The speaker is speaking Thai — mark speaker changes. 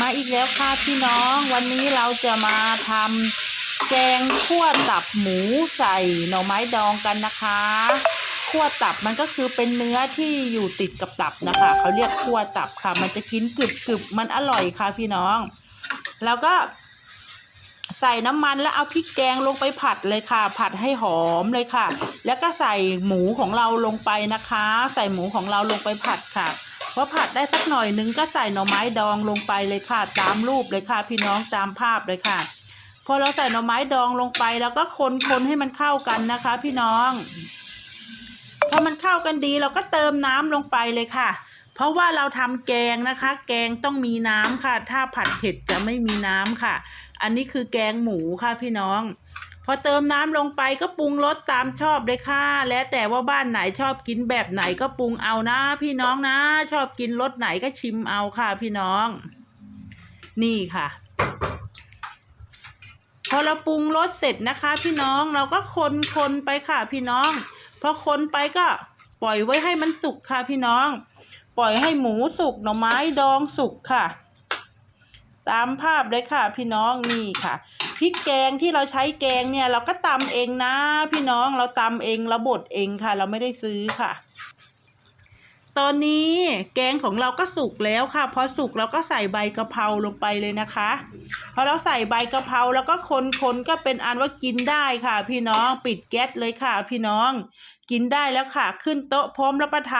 Speaker 1: มาอีกแล้วค่ะพี่น้องวันนี้เราจะมาทำแกงขั่วตับหมูใส่หน่อไม้ดองกันนะคะขั่วตับมันก็คือเป็นเนื้อที่อยู่ติดกับตับนะคะเขาเรียกขั่วตับค่ะ มันจะกินกรึบกรึบมันอร่อยค่ะพี่น้อง แล้วก็ ใส่น้ำมันแล้วเอาพริกแกงลงไปผัดเลยค่ะ ผัดให้หอมเลยค่ะ แล้วก็ใส่หมูของเราลงไปนะคะ ใส่หมูของเราลงไปผัดค่ะ อผัดได้สักหน่อยนึงก็ใส่หน่อไม้ดองลงไปเลยค่ะ ตามรูปเลยค่ะ พี่น้องตามภาพเลยค่ะ พอเราใส่หน่อไม้ดองลงไปแล้วก็คนคนให้มันเข้ากันนะคะ พี่น้อง พอมันเข้ากันดีเราก็เติมน้ำลงไปเลยค่ะ เพราะว่าเราทำแกงนะคะ แกงต้องมีน้ำค่ะ ถ้าผัดเผ็ดจะไม่มีน้ำค่ะ อันนี้คือแกงหมูค่ะพี่น้อง พอเติมน้ำลงไปก็ปรุงรสตามชอบเลยค่ะ แล้วแต่ว่าบ้านไหนชอบกินแบบไหนก็ปรุงเอานะ พี่น้องนะ ชอบกินรสไหนก็ชิมเอาค่ะ พี่น้อง นี่ค่ะพอเราปรุงรสเสร็จนะคะ พี่น้องเราก็คนคนไปค่ะ พี่น้อง พอคนไปก็ปล่อยไว้ให้มันสุกค่ะพี่น้อง ปล่อยให้หมูสุกหน่อไม้ดองสุกค่ะ ตามภาพเลยค่ะ พี่น้องนี่ค่ะพริกแกงที่เราใช้แกงเนี่ย เราก็ตำเองนะ พี่น้องเราตำเองเราบดเองค่ะ เราไม่ได้ซื้อค่ะ ตอนนี้แกงของเราก็สุกแล้วค่ะพอสุกเราก็ใส่ใบกะเพราลงไปเลยนะคะพอเราใส่ใบกะเพราแล้วก็คนคนก็เป็นอันว่ากินได้ค่ะ พี่น้องปิดแก๊สเลยค่ะ พี่น้อง กินได้แล้วค่ะ ขึ้นโต๊ะพร้อมรับประทาน